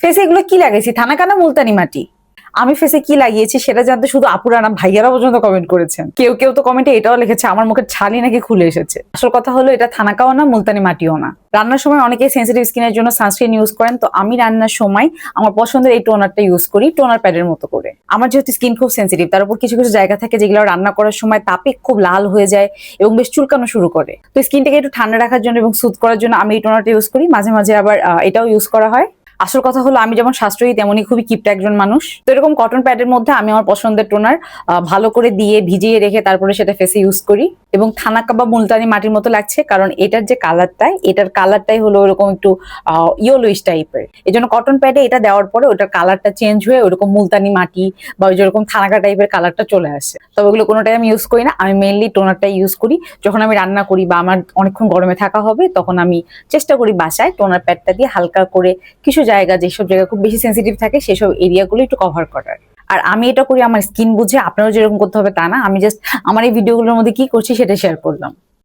ফেসে এগুলো কি লাগাইছি? থানা কানা মুলতানি মাটি? আমি ফেসে কি লাগিয়েছি সেটা জানতে শুধু আপুরা না ভাইয়ারা পর্যন্ত কমেন্ট করেছেন। কেউ কেউ তো কমেন্টে এটাও লিখেছে, আমার মুখের ছালি নাকি খুলে এসেছে। আসল কথা হলো, এটা থানাকাও না, মুলতানি মাটিও না। রান্নার সময় অনেকে সেন্সিটিভ স্কিনের জন্য সানস্ক্রিন ইউজ করেন, তো আমি রান্নার সময় আমার পছন্দের এই টোনারটা ইউজ করি টোনার প্যাডের মতো করে। আমার যেহেতু স্কিন খুব সেন্সিটিভ তার উপর কিছু কিছু জায়গা থাকে যেগুলো রান্না করার সময় তাপে খুব লাল হয়ে যায় এবং বেশ চুলকানো শুরু করে। তো স্কিনটাকে একটু ঠান্ডা রাখার জন্য এবং সুদ করার জন্য আমি এই টোনারটা ইউজ করি। মাঝে মাঝে আবার এটাও ইউজ করা হয়। আসল কথা হলো, আমি যেমন সাশ্রয়ী তেমনই খুবই কিপটা একজন মানুষ। তো এরকম কটন প্যাডের মধ্যে আমি আমার পছন্দের টোনার ভালো করে দিয়ে ভিজিয়ে রেখে তারপরে সেটা ফেসে ইউজ করি। এবং থানা কাবা মুলতানি মাটির মতো লাগছে, কারণ এটার যে কালারটা এটার কালারটাই হলো ওরকম একটু ইয়েলোইশ টাইপের এই জন্য কটন প্যাডে এটা দেওয়ার পরে ওটার কালারটা চেঞ্জ হয়ে ওরকম মুলতানি মাটি বা ওই যেরকম থানাকা টাইপের কালারটা চলে আসে। তবে ওগুলো কোনোটাই আমি ইউজ করি না, আমি মেইনলি টোনারটাই ইউজ করি। যখন আমি রান্না করি বা আমার অনেকক্ষণ গরমে থাকা হবে, তখন আমি চেষ্টা করি বাসায় টোনার প্যাডটা দিয়ে হালকা করে কিছু জায়গা, যেসব জায়গা খুব বেশি সেন্সিটিভ থাকে, সেসব এরিয়াগুলো একটু কভার করার। আর আমি এটা করি আমার স্কিন বুঝে, আপনারও যেরকম করতে হবে তা না। আমি জাস্ট আমার এই ভিডিওগুলোর মধ্যে কি করছি সেটা শেয়ার করলাম।